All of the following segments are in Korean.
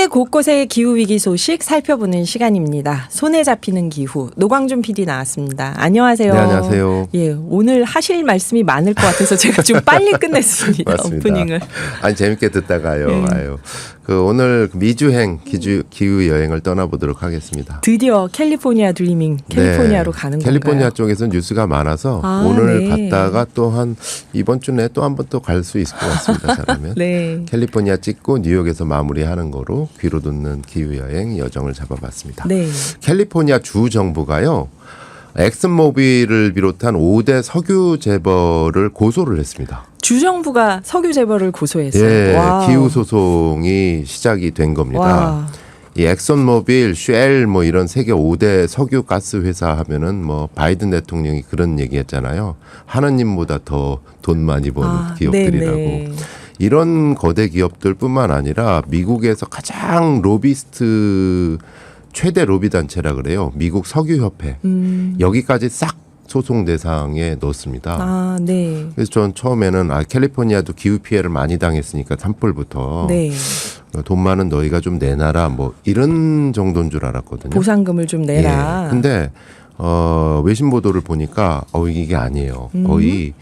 세계 곳곳의 기후 위기 소식 살펴보는 시간입니다. 손에 잡히는 기후 노광준 PD 나왔습니다. 안녕하세요. 네, 안녕하세요. 예, 오늘 하실 말씀이 많을 것 같아서 제가 좀 빨리 끝냈습니다. 오프닝을. 아니 재밌게 듣다가요. 네. 아유. 그 오늘 미주행 기주, 기후 여행을 떠나보도록 하겠습니다. 드디어 캘리포니아 드리밍 캘리포니아로 네. 가는 캘리포니아 건가요? 쪽에서 뉴스가 많아서 아, 오늘 네. 갔다가 또 한 이번 주 내에 또 한 번 또 갈 수 있을 것 같습니다. 잘하면. 네. 캘리포니아 찍고 뉴욕에서 마무리하는 거로 귀로 듣는 기후 여행 여정을 잡아봤습니다. 네. 캘리포니아 주 정부가요. 엑슨모빌을 비롯한 5대 석유 재벌을 고소를 했습니다. 주정부가 석유 재벌을 고소했어요. 예, 와우. 기후 소송이 시작이 된 겁니다. 와. 이 엑선모빌, 쉘 뭐 이런 세계 5대 석유 가스 회사 하면은 뭐 바이든 대통령이 그런 얘기했잖아요. 하느님보다 더 돈 많이 버는 아, 기업들이라고. 네네. 이런 거대 기업들뿐만 아니라 미국에서 가장 로비스트 최대 로비 단체라 그래요. 미국 석유 협회. 음. 여기까지 싹 소송 대상에 넣었습니다. 아, 네. 그래서 전 처음에는 아 캘리포니아도 기후 피해를 많이 당했으니까 산불부터 네. 돈 많은 너희가 좀 내놔라 뭐 이런 정도인 줄 알았거든요. 보상금을 좀 내라. 예. 근데 어 외신 보도를 보니까 어 이게 아니에요. 음. 거의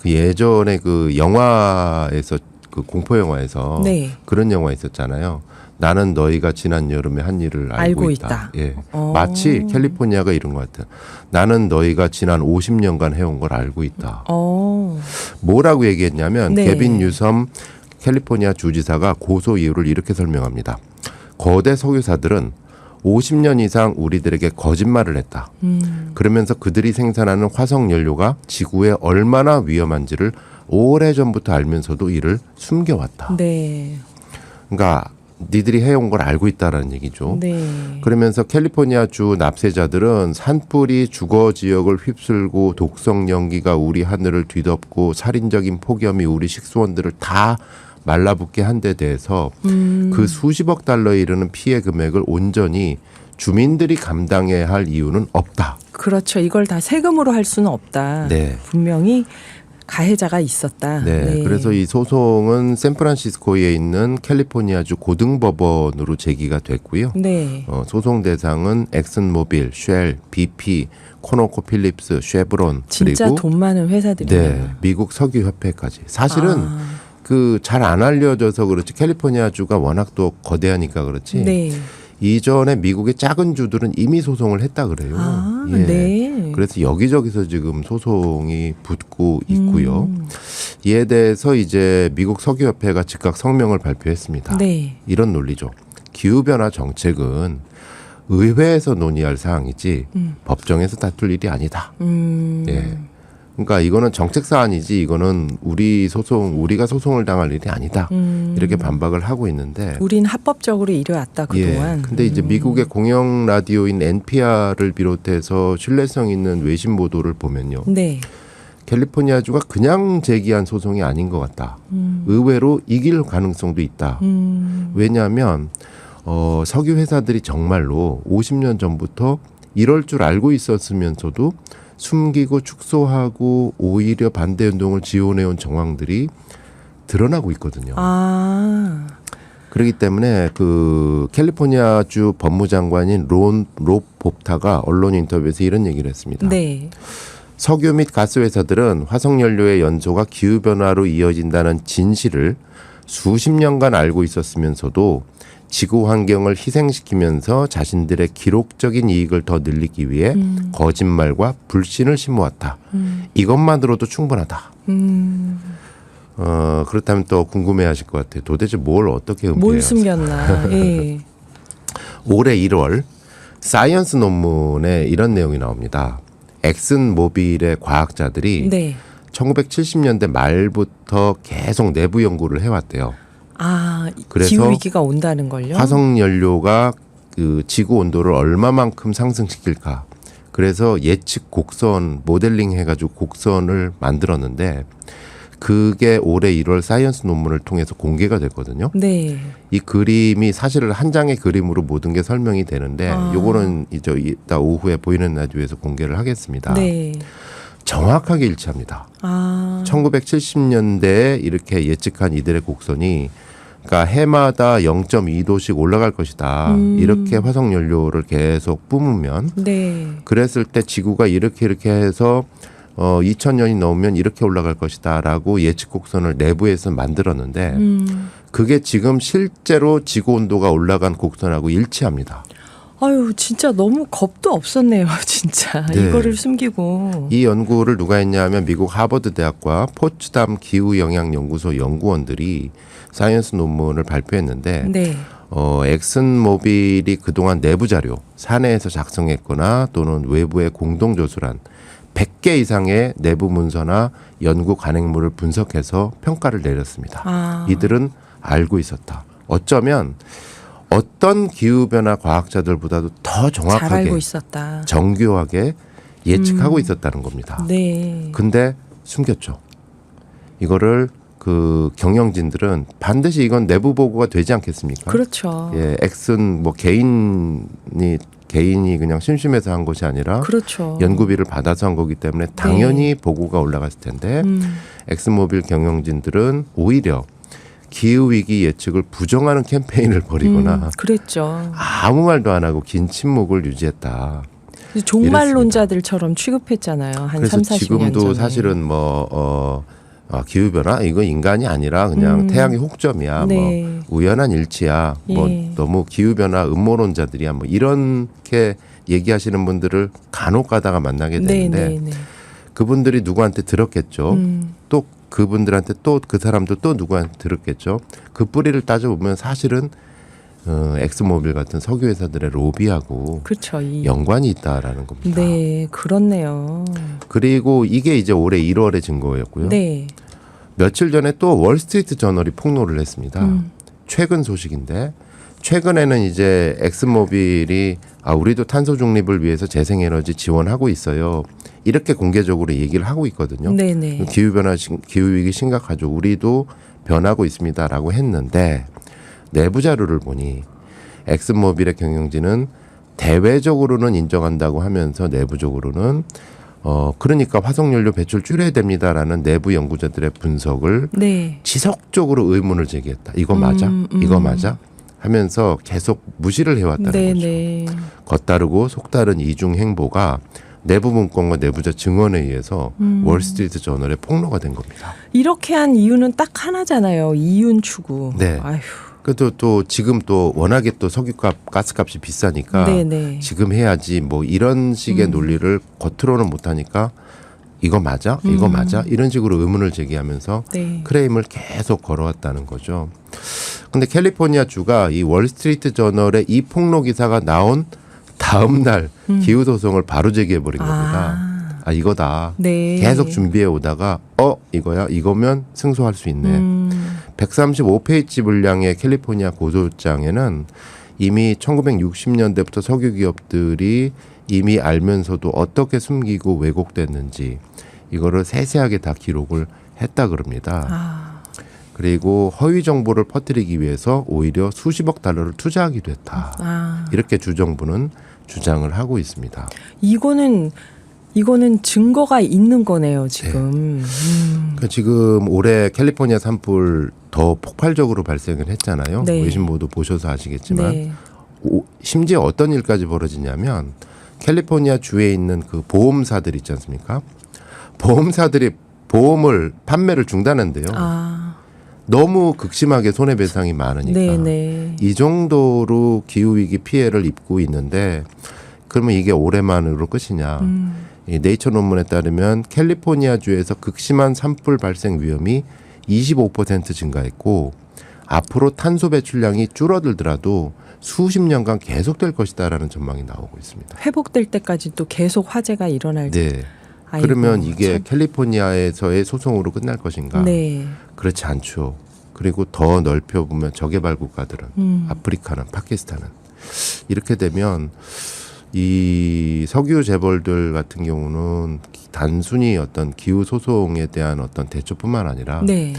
그 예전에 그 영화에서 그 공포 영화에서 네. 그런 영화 있었잖아요. 나는 너희가 지난 여름에 한 일을 알고, 알고 있다. 있다. 예. 어. 마치 캘리포니아가 이런 것 같아요. 나는 너희가 지난 50년간 해온 걸 알고 있다. 어. 뭐라고 얘기했냐면 네. 개빈 뉴섬 캘리포니아 주지사가 고소 이유를 이렇게 설명합니다. 거대 석유사들은 50년 이상 우리들에게 거짓말을 했다. 음. 그러면서 그들이 생산하는 화석 연료가 지구에 얼마나 위험한지를 오래 전부터 알면서도 이를 숨겨왔다. 네. 그러니까 니들이 해온 걸 알고 있다라는 얘기죠. 네. 그러면서 캘리포니아 주 납세자들은 산불이 주거 지역을 휩쓸고 독성 연기가 우리 하늘을 뒤덮고 살인적인 폭염이 우리 식수원들을 다 말라붙게 한 데 대해서 음. 그 수십억 달러에 이르는 피해 금액을 온전히 주민들이 감당해야 할 이유는 없다. 그렇죠. 이걸 다 세금으로 할 수는 없다. 네. 분명히 가해자가 있었다. 네. 그래서 이 소송은 샌프란시스코에 있는 캘리포니아주 고등법원으로 제기가 됐고요. 네. 어, 소송 대상은 엑슨모빌, 쉘, BP, 코노코 필립스, 쉐브론 진짜 그리고 돈 많은 회사들이네요. 네, 미국 석유 협회까지. 사실은 아, 그잘 안 알려져서 그렇지 캘리포니아 주가 워낙 또 거대하니까 그렇지. 네. 이전에 미국의 작은 주들은 이미 소송을 했다 그래요. 아, 예. 네. 그래서 여기저기서 지금 소송이 붙고 있고요. 음, 이에 대해서 이제 미국 석유협회가 즉각 성명을 발표했습니다. 네. 이런 논리죠. 기후변화 정책은 의회에서 논의할 사항이지 음. 법정에서 다툴 일이 아니다. 음. 예. 그러니까 이거는 정책 사안이지 이거는 우리 소송 우리가 소송을 당할 일이 아니다. 음. 이렇게 반박을 하고 있는데 우린 합법적으로 이뤄왔다 그동안. 예. 근데 이제 음. 미국의 공영 라디오인 NPR을 비롯해서 신뢰성 있는 외신 보도를 보면요. 네. 캘리포니아주가 그냥 제기한 소송이 아닌 것 같다. 음. 의외로 이길 가능성도 있다. 음. 왜냐하면 어, 석유 회사들이 정말로 50년 전부터 이럴 줄 알고 있었으면서도 숨기고 축소하고 오히려 반대 운동을 지원해온 정황들이 드러나고 있거든요. 아. 그렇기 때문에 그 캘리포니아주 법무장관인 론 롭 법타가 언론 인터뷰에서 이런 얘기를 했습니다. 네. 석유 및 가스 회사들은 화석 연료의 연소가 기후 변화로 이어진다는 진실을 수십 년간 알고 있었으면서도 지구 환경을 희생시키면서 자신들의 기록적인 이익을 더 늘리기 위해 음. 거짓말과 불신을 심어왔다. 음. 이것만으로도 충분하다. 음. 어, 그렇다면 또 궁금해하실 것 같아요. 도대체 뭘 어떻게 뭘? 숨겼나. 예. 올해 1월 사이언스 논문에 이런 내용이 나옵니다. 엑슨 모빌의 과학자들이 네. 1970년대 말부터 계속 내부 연구를 해왔대요. 아, 그래서 기후 위기가 온다는 걸요? 화석 연료가 그 지구 온도를 얼마만큼 상승시킬까. 그래서 예측 곡선 모델링 해가지고 곡선을 만들었는데 그게 올해 1월 사이언스 논문을 통해서 공개가 됐거든요. 네. 이 그림이 사실 한 장의 그림으로 모든 게 설명이 되는데 아. 요거는 이제 이따 오후에 보이는 라디오에서 공개를 하겠습니다. 네. 정확하게 일치합니다. 아. 1970년대에 이렇게 예측한 이들의 곡선이 그러니까 해마다 0.2도씩 올라갈 것이다. 음. 이렇게 화석 연료를 계속 뿜으면 네. 그랬을 때 지구가 이렇게 이렇게 해서 어 2000년이 넘으면 이렇게 올라갈 것이다라고 예측 곡선을 내부에서 만들었는데 음. 그게 지금 실제로 지구 온도가 올라간 곡선하고 일치합니다. 아유, 진짜 너무 겁도 없었네요, 진짜. 네. 이거를 숨기고. 이 연구를 누가 했냐면 미국 하버드 대학과 포츠담 기후 영향 연구소 연구원들이 사이언스 논문을 발표했는데 네. 어, 엑슨모빌이 그동안 내부 자료, 사내에서 작성했거나 또는 외부에 공동 조술한 100개 이상의 내부 문서나 연구 관행물을 분석해서 평가를 내렸습니다. 아. 이들은 알고 있었다. 어쩌면 어떤 기후 변화 과학자들보다도 더잘 정확하게 알고 있었다. 정교하게 예측하고 있었다는 겁니다. 네. 근데 숨겼죠. 이거를 그 경영진들은 반드시 이건 내부 보고가 되지 않겠습니까? 그렇죠. 예, 엑슨 뭐 개인이 개인이 그냥 심심해서 한 것이 아니라 그렇죠. 연구비를 받아서 한 거기 때문에 당연히 보고가 올라갔을 텐데 음. 엑슨모빌 경영진들은 오히려 기후 위기 예측을 부정하는 캠페인을 벌이거나 음, 그랬죠. 아무 말도 안 하고 긴 침묵을 유지했다. 종말론자들처럼 취급했잖아요. 한 그래서 3, 40년 지금도. 사실은 뭐 어, 아, 기후 변화 이거 인간이 아니라 그냥 음. 태양의 혹점이야. 네. 뭐 우연한 일치야. 뭐 예. 너무 기후 변화 음모론자들이야. 뭐 이렇게 얘기하시는 분들을 간혹 가다가 만나게 네, 되는데 네, 네. 그분들이 누구한테 들었겠죠. 음, 또 그분들한테 또 그 사람도 또 누구한테 들었겠죠. 그 뿌리를 따져보면 사실은 어, 엑스모빌 같은 석유 회사들의 로비하고 그렇죠. 이, 연관이 있다라는 겁니다. 네, 그렇네요. 그리고 이게 이제 올해 1월에 증거였고요. 네. 며칠 전에 또 월스트리트 저널이 폭로를 했습니다. 음. 최근 소식인데 최근에는 이제 엑스모빌이 아 우리도 탄소 중립을 위해서 재생에너지 지원하고 있어요. 이렇게 공개적으로 얘기를 하고 있거든요. 네, 네. 기후 변화 기후 위기 심각하죠. 우리도 변하고 있습니다라고 했는데 내부 자료를 보니 엑슨모빌의 경영진은 대외적으로는 인정한다고 하면서 내부적으로는 어 그러니까 화석연료 배출 줄여야 됩니다라는 내부 연구자들의 분석을 네. 지속적으로 의문을 제기했다. 이거 맞아? 음, 음. 이거 맞아? 하면서 계속 무시를 해왔다는 네, 거죠. 네. 겉다르고 속다른 이중 행보가 내부 문건과 내부자 증언에 의해서 음. 월스트리트 저널에 폭로가 된 겁니다. 이렇게 한 이유는 딱 하나잖아요. 이윤 추구. 네. 아휴. 그래도 또 지금 또 워낙에 또 석유값, 가스값이 비싸니까 네, 네. 지금 해야지 뭐 이런 식의 음. 논리를 겉으로는 못하니까 이거 맞아? 이거 음. 맞아? 이런 식으로 의문을 제기하면서 네. 크레임을 계속 걸어왔다는 거죠. 근데 캘리포니아 주가 이 월스트리트 저널의 이 폭로 기사가 나온 다음 날 기후 소송을 바로 제기해 버린 겁니다. 음. 아. 아 이거다. 네. 계속 준비해 오다가 어 이거야 이거면 승소할 수 있네. 음. 135페이지 분량의 캘리포니아 고소장에는 이미 1960년대부터 석유 기업들이 이미 알면서도 어떻게 숨기고 왜곡됐는지 이거를 세세하게 다 기록을 했다 그럽니다. 아. 그리고 허위 정보를 퍼뜨리기 위해서 오히려 수십억 달러를 투자하기도 했다. 아. 이렇게 주정부는 주장을 하고 있습니다. 이거는 이거는 증거가 있는 거네요, 지금. 음. 그러니까 지금 올해 캘리포니아 산불 더 폭발적으로 발생을 했잖아요. 네. 외신 보도 보셔서 아시겠지만 네. 오- 심지어 어떤 일까지 벌어지냐면 캘리포니아 주에 있는 그 보험사들 있지 않습니까? 보험사들이 보험을 판매를 중단한대요. 아. 너무 극심하게 손해배상이 많으니까. 네, 네. 이 정도로 기후 위기 피해를 입고 있는데 그러면 이게 올해만으로 끝이냐? 음. 이 네이처 논문에 따르면 캘리포니아 주에서 극심한 산불 발생 위험이 25% 증가했고 앞으로 탄소 배출량이 줄어들더라도 수십 년간 계속될 것이다라는 전망이 나오고 있습니다. 회복될 때까지 또 계속 화재가 일어날 네. 아이고, 그러면 이게 참. 캘리포니아에서의 소송으로 끝날 것인가? 네. 그렇지 않죠. 그리고 더 넓혀 보면 저개발 국가들은 음. 아프리카는 파키스탄은 이렇게 되면 이 석유 재벌들 같은 경우는 단순히 어떤 기후 소송에 대한 어떤 대처뿐만 아니라 네.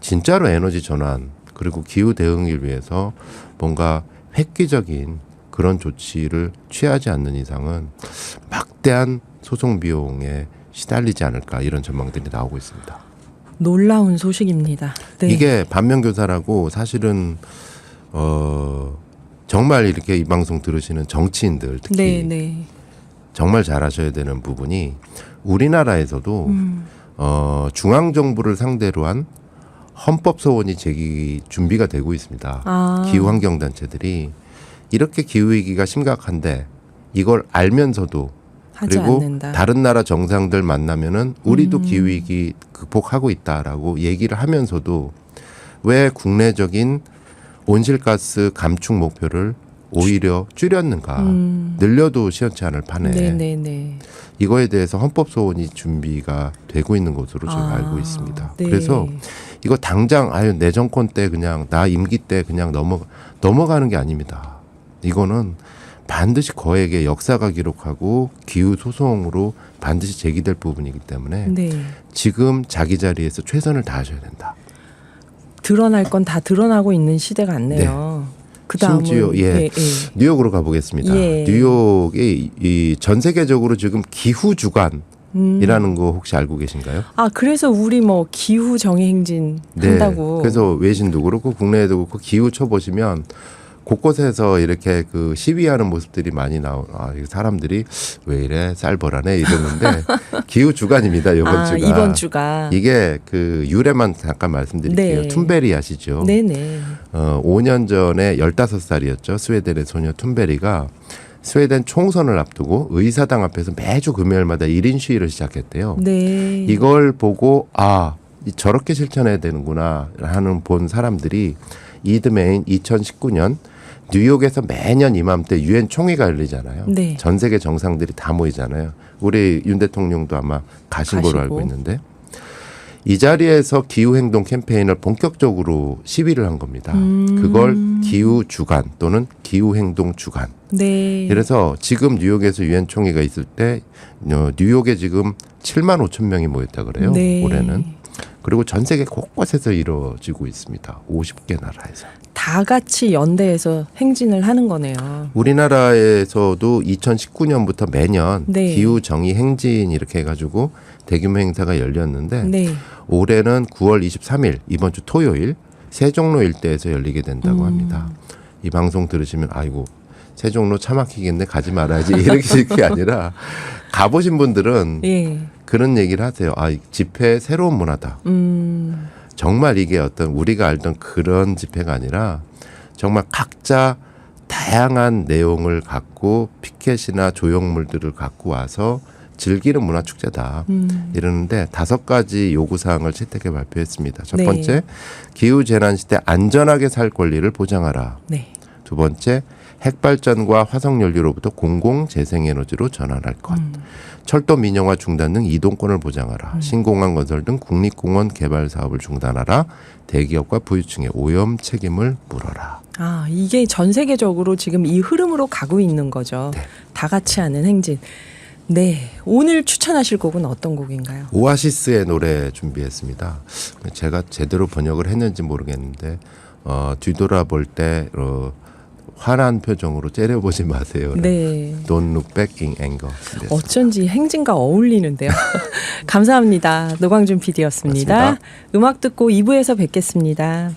진짜로 에너지 전환 그리고 기후 대응을 위해서 뭔가 획기적인 그런 조치를 취하지 않는 이상은 막대한 소송 비용에 시달리지 않을까 이런 전망들이 나오고 있습니다. 놀라운 소식입니다. 네. 이게 반면교사라고 사실은 어 정말 이렇게 이 방송 들으시는 정치인들 특히 네, 네. 정말 잘하셔야 되는 부분이 우리나라에서도 음. 어 중앙 정부를 상대로 한 헌법 소원이 제기 준비가 되고 있습니다. 아. 기후 환경 단체들이 이렇게 기후 위기가 심각한데 이걸 알면서도 그리고 않는다. 다른 나라 정상들 만나면은 우리도 음. 기후 위기 극복하고 있다라고 얘기를 하면서도 왜 국내적인 온실가스 감축 목표를 오히려 줄였는가? 음. 늘려도 시원치 않을 판에 네, 네, 네. 이거에 대해서 헌법 소원이 준비가 되고 있는 것으로 제가 아, 알고 있습니다. 네. 그래서 이거 당장 아유 내 정권 때 그냥 나 임기 때 그냥 넘어 넘어가는 게 아닙니다. 이거는 반드시 거액의 역사가 기록하고 기후 소송으로 반드시 제기될 부분이기 때문에 네. 지금 자기 자리에서 최선을 다하셔야 된다. 드러날 건 다 드러나고 있는 시대가 같네요. 그 다음은 심지어, 예. 뉴욕으로 가보겠습니다. 예. 뉴욕이 이 전 세계적으로 지금 기후 주간이라는 음. 거 혹시 알고 계신가요? 아 그래서 우리 뭐 기후 정의 행진 한다고. 네. 그래서 외신도 그렇고 국내에도 그렇고 기후 쳐 보시면 곳곳에서 이렇게 그 시위하는 모습들이 많이 나오. 아, 이 사람들이 왜 이래 쌀벌하네 이러는데 기후 주간입니다 이번 아, 주가. 이번 주가. 이게 그 유래만 잠깐 말씀드릴게요. 네. 툰베리 아시죠? 네네. 어, 5년 전에 15살이었죠. 스웨덴의 소녀 툰베리가 스웨덴 총선을 앞두고 의사당 앞에서 매주 금요일마다 1인 시위를 시작했대요. 네. 이걸 보고 아 이- 저렇게 실천해야 되는구나 하는 본 사람들이 이드메인 2019년 뉴욕에서 매년 이맘때 유엔 총회가 열리잖아요. 네. 전 세계 정상들이 다 모이잖아요. 우리 윤 대통령도 아마 가신 걸로 가시고. 알고 있는데 이 자리에서 기후 행동 캠페인을 본격적으로 시위를 한 겁니다. 음. 그걸 기후 주간 또는 기후 행동 주간. 네. 그래서 지금 뉴욕에서 유엔 총회가 있을 때 어, 뉴욕에 지금 7만 5천 명이 모였다 그래요. 네. 올해는. 그리고 전 세계 곳곳에서 이루어지고 있습니다. 50개 나라에서. 다 같이 연대해서 행진을 하는 거네요. 우리나라에서도 2019년부터 매년 네. 기후 정의 행진 이렇게 해가지고 대규모 행사가 열렸는데 네. 올해는 9월 23일 이번 주 토요일 세종로 일대에서 열리게 된다고 음. 합니다. 이 방송 들으시면 아이고 세종로 차 막히겠네 가지 말아야지 이렇게 될게 아니라 가보신 분들은 예. 그런 얘기를 하세요. 아, 이 집회 새로운 문화다. 음. 정말 이게 어떤 우리가 알던 그런 집회가 아니라 정말 각자 다양한 내용을 갖고 피켓이나 조형물들을 갖고 와서 즐기는 문화 축제다. 음. 이러는데 다섯 가지 요구 사항을 채택해 발표했습니다. 첫 네. 번째, 기후 재난 시대 안전하게 살 권리를 보장하라. 네. 두 번째, 핵발전과 화석 연료로부터 공공 재생 에너지로 전환할 것. 음. 철도 민영화 중단 등 이동권을 보장하라. 신공항 건설 등 국립공원 개발 사업을 중단하라. 대기업과 부유층의 오염 책임을 물어라. 아, 이게 전 세계적으로 지금 이 흐름으로 가고 있는 거죠. 네. 다 같이 하는 행진. 네. 오늘 추천하실 곡은 어떤 곡인가요? 오아시스의 노래 준비했습니다. 제가 제대로 번역을 했는지 모르겠는데 어, 뒤돌아볼 때 어, 화난 표정으로 째려보지 마세요. 네. Don't look back in anger. 네. 어쩐지 행진과 어울리는데요. 감사합니다. 노광준 PD였습니다. 고맙습니다. 음악 듣고 2부에서 뵙겠습니다.